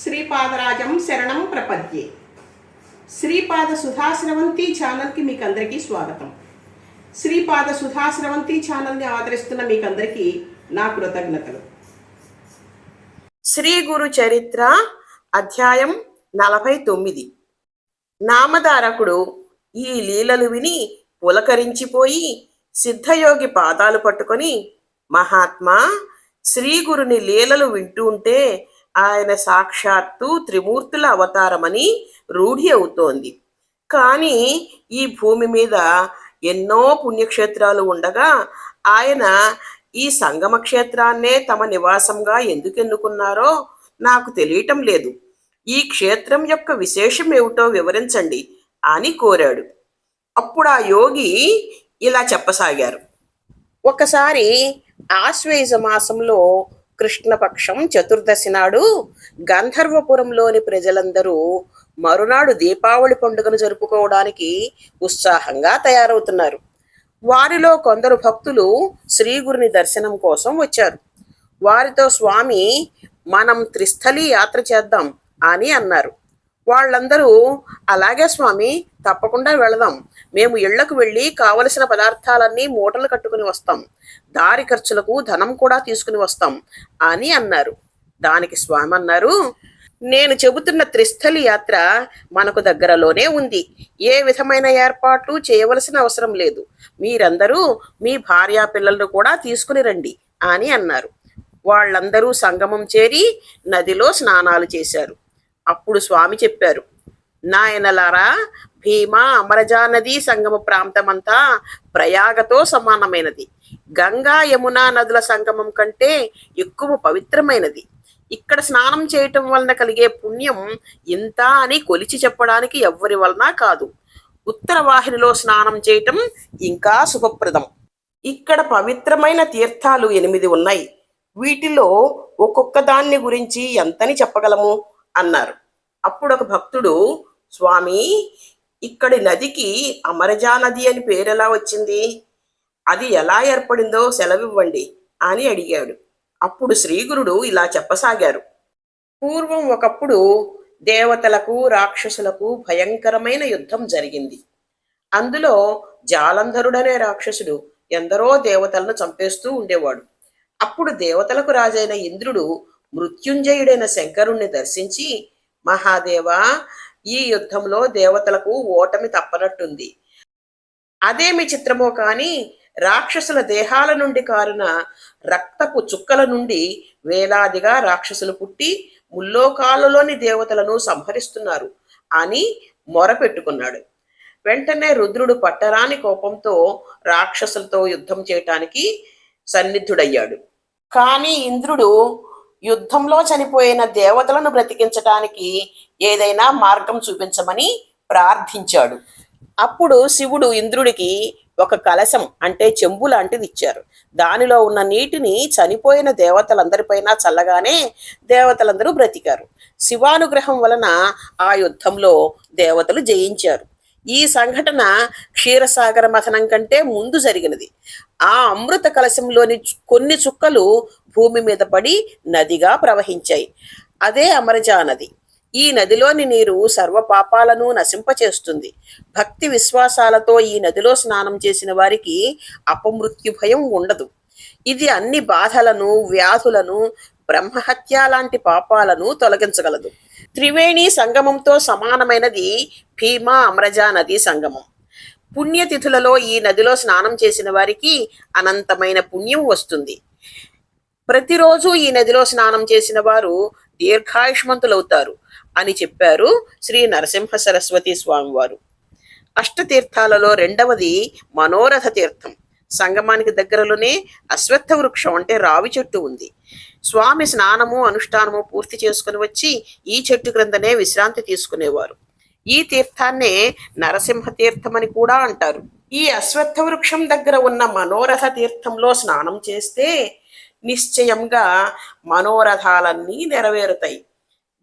శ్రీపాదరాజం శరణం ప్రపద్యే. శ్రీపాద సుధాశ్రవంతి ఛానల్కి మీకు అందరికీ స్వాగతం. శ్రీపాద సుధాశ్రవంతి ఛానల్ని ఆదరిస్తున్న మీకు అందరికీ నా కృతజ్ఞతలు. శ్రీ గురు చరిత్ర అధ్యాయం నలభై తొమ్మిది. నామధారకుడు ఈ లీలలు విని పులకరించిపోయి సిద్ధయోగి పాదాలు పట్టుకొని మహాత్మా శ్రీ గురుని లీలలు ఉంటే ఆయన సాక్షాత్తు త్రిమూర్తుల అవతారమని రూఢి అవుతోంది. కానీ ఈ భూమి మీద ఎన్నో పుణ్యక్షేత్రాలు ఉండగా ఆయన ఈ సంగమ క్షేత్రాన్నే తమ నివాసంగా ఎందుకు ఎన్నుకున్నారో నాకు తెలియటం లేదు. ఈ క్షేత్రం యొక్క విశేషం ఏమిటో వివరించండి అని కోరాడు. అప్పుడు ఆ యోగి ఇలా చెప్పసాగారు. ఒకసారి ఆశ్వేజ మాసంలో కృష్ణపక్షం చతుర్దశి నాడు గంధర్వపురంలోని ప్రజలందరూ మరునాడు దీపావళి పండుగను జరుపుకోవడానికి ఉత్సాహంగా తయారవుతున్నారు. వారిలో కొందరు భక్తులు శ్రీగురిని దర్శనం కోసం వచ్చారు. వారితో స్వామి మనం త్రిస్థలి యాత్ర చేద్దాం అని అన్నారు. వాళ్ళందరూ అలాగే స్వామి తప్పకుండా వెళదాం. మేము ఇళ్ళకు వెళ్ళి కావలసిన పదార్థాలన్నీ మూటలు కట్టుకుని వస్తాం. దారి ఖర్చులకు ధనం కూడా తీసుకుని వస్తాం అని అన్నారు. దానికి స్వామి అన్నారు నేను చెబుతున్న త్రిస్థలి యాత్ర మనకు దగ్గరలోనే ఉంది. ఏ విధమైన ఏర్పాట్లు చేయవలసిన అవసరం లేదు. మీరందరూ మీ భార్యా పిల్లలను కూడా తీసుకుని రండి అని అన్నారు. వాళ్ళందరూ సంగమం చేరి నదిలో స్నానాలు చేశారు. అప్పుడు స్వామి చెప్పారు నాయనలారా భీమా అమరజా నది సంగమ ప్రాంతమంతా ప్రయాగతో సమానమైనది. గంగా యమునా నదుల సంగమం కంటే ఎక్కువ పవిత్రమైనది. ఇక్కడ స్నానం చేయటం వలన కలిగే పుణ్యం ఇంత అని కొలిచి చెప్పడానికి ఎవ్వరి వలన కాదు. ఉత్తర వాహినిలో స్నానం చేయటం ఇంకా శుభప్రదం. ఇక్కడ పవిత్రమైన తీర్థాలు ఎనిమిది ఉన్నాయి. వీటిలో ఒక్కొక్క దాన్ని గురించి ఎంతని చెప్పగలము? అన్నారు. అప్పుడు ఒక భక్తుడు స్వామి ఇక్కడి నదికి అమరజా నది అని పేరు ఎలా వచ్చింది? అది ఎలా ఏర్పడిందో సెలవివ్వండి అని అడిగాడు. అప్పుడు శ్రీగురుడు ఇలా చెప్పసాగారు. పూర్వం ఒకప్పుడు దేవతలకు రాక్షసులకు భయంకరమైన యుద్ధం జరిగింది. అందులో జాలంధరుడనే రాక్షసుడు ఎందరో దేవతలను చంపేస్తూ ఉండేవాడు. అప్పుడు దేవతలకు రాజైన ఇంద్రుడు మృత్యుంజయుడైన శంకరుణ్ణి దర్శించి మహాదేవా ఈ యుద్ధంలో దేవతలకు ఓటమి తప్పనట్టుంది. అదేమి చిత్రమో కానీ రాక్షసుల దేహాల నుండి కారున రక్తపు చుక్కల నుండి వేలాదిగా రాక్షసులు పుట్టి ముల్లోకాలలోని దేవతలను సంహరిస్తున్నారు అని మొరపెట్టుకున్నాడు. వెంటనే రుద్రుడు పట్టరాని కోపంతో రాక్షసులతో యుద్ధం చేయటానికి సన్నిధుడయ్యాడు కానీ ఇంద్రుడు యుద్ధంలో చనిపోయిన దేవతలను బ్రతికించటానికి ఏదైనా మార్గం చూపించమని ప్రార్థించాడు. అప్పుడు శివుడు ఇంద్రుడికి ఒక కలశం అంటే చెంబు లాంటిది ఇచ్చారు. దానిలో ఉన్న నీటిని చనిపోయిన దేవతలందరిపైన చల్లగానే దేవతలందరూ బ్రతికారు. శివానుగ్రహం వలన ఆ యుద్ధంలో దేవతలు జయించారు. ఈ సంఘటన క్షీరసాగర మథనం కంటే ముందు జరిగినది. ఆ అమృత కలశంలోని కొన్ని చుక్కలు భూమి మీద పడి నదిగా ప్రవహించాయి. అదే అమరజా నది. ఈ నదిలోని నీరు సర్వ పాపాలను నశింపచేస్తుంది. భక్తి విశ్వాసాలతో ఈ నదిలో స్నానం చేసిన వారికి అపమృత్యు భయం ఉండదు. ఇది అన్ని బాధలను వ్యాధులను బ్రహ్మహత్య లాంటి పాపాలను తొలగించగలదు. త్రివేణి సంగమంతో సమానమైనది భీమా అమరజా నది సంగమం. పుణ్యతిథులలో ఈ నదిలో స్నానం చేసిన వారికి అనంతమైన పుణ్యం వస్తుంది. ప్రతిరోజు ఈ నదిలో స్నానం చేసిన వారు దీర్ఘాయుష్మంతులవుతారు అని చెప్పారు శ్రీ నరసింహ సరస్వతి స్వామివారు. అష్టతీర్థాలలో రెండవది మనోరథ తీర్థం. సంగమానికి దగ్గరలోనే అశ్వత్థ వృక్షం అంటే రావి చెట్టు ఉంది. స్వామి స్నానము అనుష్ఠానము పూర్తి చేసుకుని వచ్చి ఈ చెట్టు క్రిందనే విశ్రాంతి తీసుకునేవారు. ఈ తీర్థాన్నే నరసింహ తీర్థం అని కూడా అంటారు. ఈ అశ్వత్థ వృక్షం దగ్గర ఉన్న మనోరథ తీర్థంలో స్నానం చేస్తే నిశ్చయంగా మనోరథాలన్నీ నెరవేరుతాయి.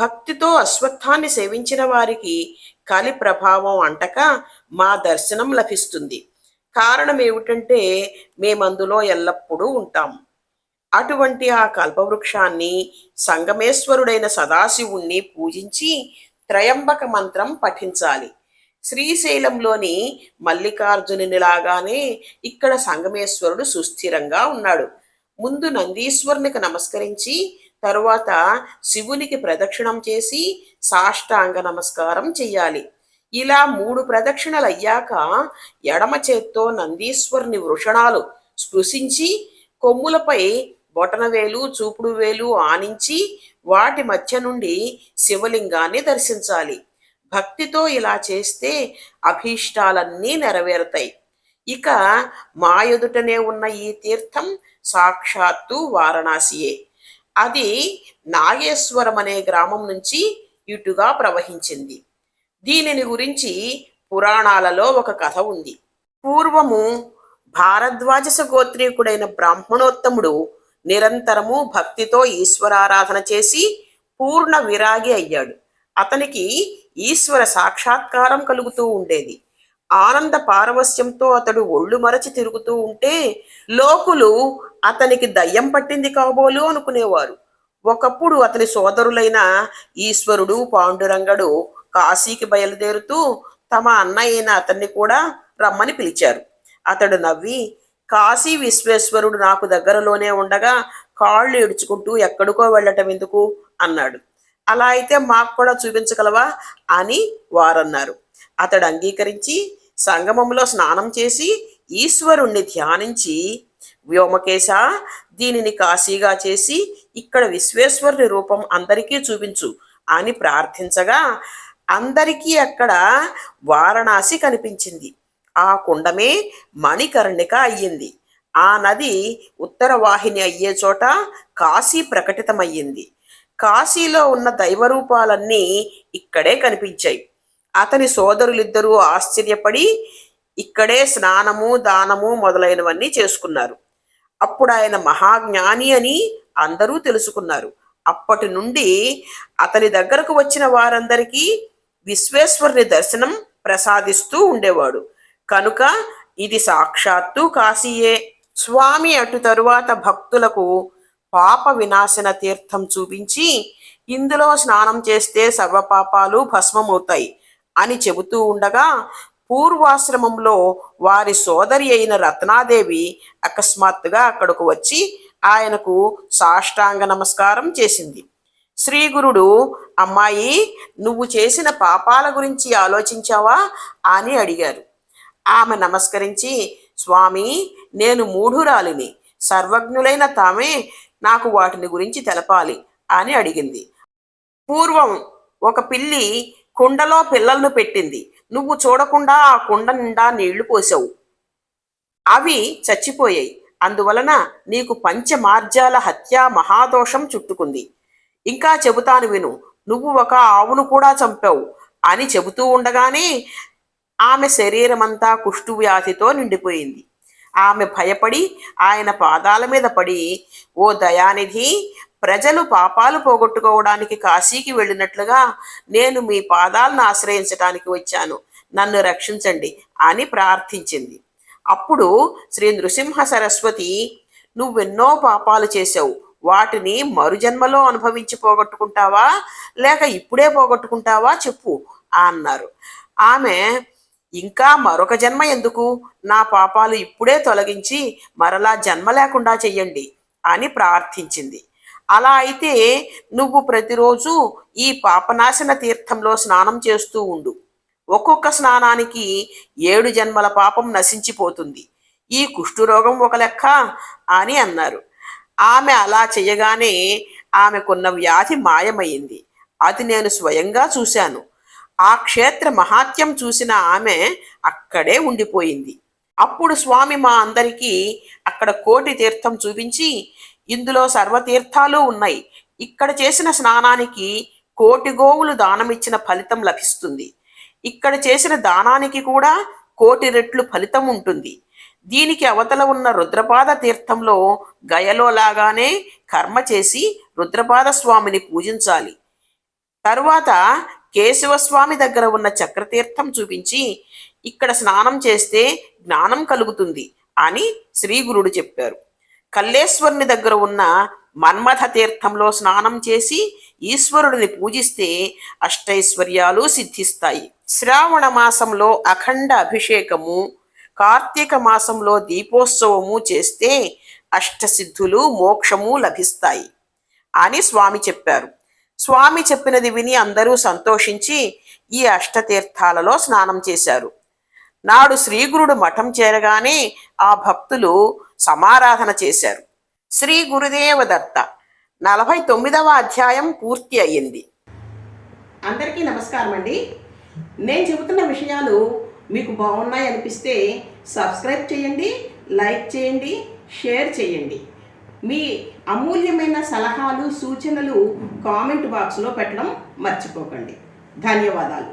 భక్తితో అశ్వత్థాన్ని సేవించిన వారికి కలి ప్రభావం అంటక మా దర్శనం లభిస్తుంది. కారణం ఏమిటంటే మేమందులో ఎల్లప్పుడూ ఉంటాం. అటువంటి ఆ కల్పవృక్షాన్ని సంగమేశ్వరుడైన సదాశివుణ్ణి పూజించి త్రయంబక మంత్రం పఠించాలి. శ్రీశైలంలోని మల్లికార్జునుని లాగానే ఇక్కడ సంగమేశ్వరుడు సుస్థిరంగా ఉన్నాడు. ముందు నందీశ్వరునికి నమస్కరించి తరువాత శివునికి ప్రదక్షిణం చేసి సాష్టాంగ నమస్కారం చెయ్యాలి. ఇలా మూడు ప్రదక్షిణలు అయ్యాక ఎడమ చేత్తో నందీశ్వరుని వృషణాలు స్పృశించి కొమ్ములపై బొటనవేలు చూపుడు వేలు ఆనించి వాటి మధ్య నుండి శివలింగాన్ని దర్శించాలి. భక్తితో ఇలా చేస్తే అభీష్టాలన్నీ నెరవేరుతాయి. ఇక మా ఎదుటనే ఉన్న ఈ తీర్థం సాక్షాత్తు వారణాసియే. అది నాగేశ్వరం అనే గ్రామం నుంచి ఇటుగా ప్రవహించింది. దీనిని గురించి పురాణాలలో ఒక కథ ఉంది. పూర్వము భారద్వాజస గోత్రీకుడైన బ్రాహ్మణోత్తముడు నిరంతరము భక్తితో ఈశ్వరారాధన చేసి పూర్ణ విరాగి అయ్యాడు. అతనికి ఈశ్వర సాక్షాత్కారం కలుగుతూ ఉండేది. ఆనంద పారవస్యంతో అతడు ఒళ్ళు మరచి తిరుగుతూ ఉంటే లోకులు అతనికి దయ్యం పట్టింది కాబోలు అనుకునేవారు. ఒకప్పుడు అతని సోదరులైన ఈశ్వరుడు పాండురంగడు కాశీకి బయలుదేరుతూ తమ అన్నయ్యైన అయిన అతన్ని కూడా రమ్మని పిలిచారు. అతడు నవ్వి కాశీ విశ్వేశ్వరుడు నాకు దగ్గరలోనే ఉండగా కాళ్ళు ఏడుచుకుంటూ ఎక్కడికో వెళ్ళటం ఎందుకు అన్నాడు. అలా అయితే మాకు కూడా చూపించగలవా అని వారన్నారు. అతడు అంగీకరించి సంగమంలో స్నానం చేసి ఈశ్వరుణ్ణి ధ్యానించి వ్యోమకేశ దీనిని కాశీగా చేసి ఇక్కడ విశ్వేశ్వరుని రూపం అందరికీ చూపించు అని ప్రార్థించగా అందరికీ అక్కడ వారణాసి కనిపించింది. ఆ కుండమే మణికర్ణిక అయ్యింది. ఆ నది ఉత్తర వాహిని అయ్యే చోట కాశీ ప్రకటితమయ్యింది. కాశీలో ఉన్న దైవరూపాలన్నీ ఇక్కడే కనిపించాయి. అతని సోదరులిద్దరూ ఆశ్చర్యపడి ఇక్కడే స్నానము దానము మొదలైనవన్నీ చేసుకున్నారు. అప్పుడు ఆయన మహాజ్ఞాని అని అందరూ తెలుసుకున్నారు. అప్పటి నుండి అతని దగ్గరకు వచ్చిన వారందరికీ విశ్వేశ్వరుని దర్శనం ప్రసాదిస్తూ ఉండేవాడు. కనుక ఇది సాక్షాత్తు కాశీయే. స్వామి అటు తరువాత భక్తులకు పాప వినాశన తీర్థం చూపించి ఇందులో స్నానం చేస్తే సర్వపాపాలు భస్మమవుతాయి. అని చెబుతూ ఉండగా పూర్వాశ్రమంలో వారి సోదరి అయిన రత్నాదేవి అకస్మాత్తుగా అక్కడకు వచ్చి ఆయనకు సాష్టాంగ నమస్కారం చేసింది. శ్రీగురుడు అమ్మాయి నువ్వు చేసిన పాపాల గురించి ఆలోచించావా? అని అడిగారు. ఆమె నమస్కరించి స్వామి నేను మూఢురాలిని. సర్వజ్ఞులైన తామే నాకు వాటిని గురించి తెలపాలి అని అడిగింది. పూర్వం ఒక పిల్లి కుండలో పిల్లలను పెట్టింది. నువ్వు చూడకుండా ఆ కుండ నిండా నీళ్ళు పోసావు. అవి చచ్చిపోయాయి. అందువలన నీకు పంచమార్జాల హత్య మహాదోషం చుట్టుకుంది. ఇంకా చెబుతాను విను నువ్వు ఒక ఆవును కూడా చంపావు అని చెబుతూ ఉండగానే ఆమె శరీరమంతా కుష్టు వ్యాధితో నిండిపోయింది. ఆమె భయపడి ఆయన పాదాల మీద పడి ఓ దయానిధి ప్రజలు పాపాలు పోగొట్టుకోవడానికి కాశీకి వెళ్ళినట్లుగా నేను మీ పాదాలను ఆశ్రయించడానికి వచ్చాను. నన్ను రక్షించండి అని ప్రార్థించింది. అప్పుడు శ్రీ నృసింహ సరస్వతి నువ్వెన్నో పాపాలు చేశావు. వాటిని మరుజన్మలో అనుభవించి పోగొట్టుకుంటావా? లేక ఇప్పుడే పోగొట్టుకుంటావా? చెప్పు అన్నారు. ఆమె ఇంకా మరొక జన్మ ఎందుకు? నా పాపాలు ఇప్పుడే తొలగించి మరలా జన్మ లేకుండా చెయ్యండి అని ప్రార్థించింది. అలా అయితే నువ్వు ప్రతిరోజు ఈ పాపనాశన తీర్థంలో స్నానం చేస్తూ ఉండు. ఒక్కొక్క స్నానానికి ఏడు జన్మల పాపం నశించిపోతుంది. ఈ కుష్ఠురోగం ఒక లెక్క అని అన్నారు. ఆమె అలా చేయగానే ఆమెకున్న వ్యాధి మాయమైంది. అది నేను స్వయంగా చూశాను. ఆ క్షేత్ర మహాత్యం చూసిన ఆమె అక్కడే ఉండిపోయింది. అప్పుడు స్వామి మా అందరికీ అక్కడ కోటి తీర్థం చూపించి ఇందులో సర్వతీర్థాలు ఉన్నాయి. ఇక్కడ చేసిన స్నానానికి కోటి గోవులు దానమిచ్చిన ఫలితం లభిస్తుంది. ఇక్కడ చేసిన దానానికి కూడా కోటి రెట్లు ఫలితం ఉంటుంది. దీనికి అవతల ఉన్న రుద్రపాద తీర్థంలో గయలో లాగానే కర్మ చేసి రుద్రపాద స్వామిని పూజించాలి. తరువాత కేశవస్వామి దగ్గర ఉన్న చక్రతీర్థం చూపించి ఇక్కడ స్నానం చేస్తే జ్ఞానం కలుగుతుంది అని శ్రీ గురుడు చెప్పారు. కల్లేశ్వరుని దగ్గర ఉన్న మన్మథ తీర్థంలో స్నానం చేసి ఈశ్వరుడిని పూజిస్తే అష్టైశ్వర్యాలు సిద్ధిస్తాయి. శ్రావణ మాసంలో అఖండ అభిషేకము కార్తీక మాసంలో దీపోత్సవము చేస్తే అష్టసిద్ధులు మోక్షము లభిస్తాయి అని స్వామి చెప్పారు. స్వామి చెప్పినది విని అందరూ సంతోషించి ఈ అష్టతీర్థాలలో స్నానం చేశారు. నాడు శ్రీగురుడు మఠం చేరగానే ఆ భక్తులు సమారాధన చేశారు. శ్రీ గురుదేవ దత్త నలభై తొమ్మిదవ అధ్యాయం పూర్తి అయ్యింది. అందరికీ నమస్కారం అండి నేను చెబుతున్న విషయాలు మీకు బాగున్నాయి అనిపిస్తే సబ్స్క్రైబ్ చేయండి లైక్ చేయండి షేర్ చేయండి. మీ అమూల్యమైన సలహాలు సూచనలు కామెంట్ బాక్స్లో పెట్టడం మర్చిపోకండి. ధన్యవాదాలు.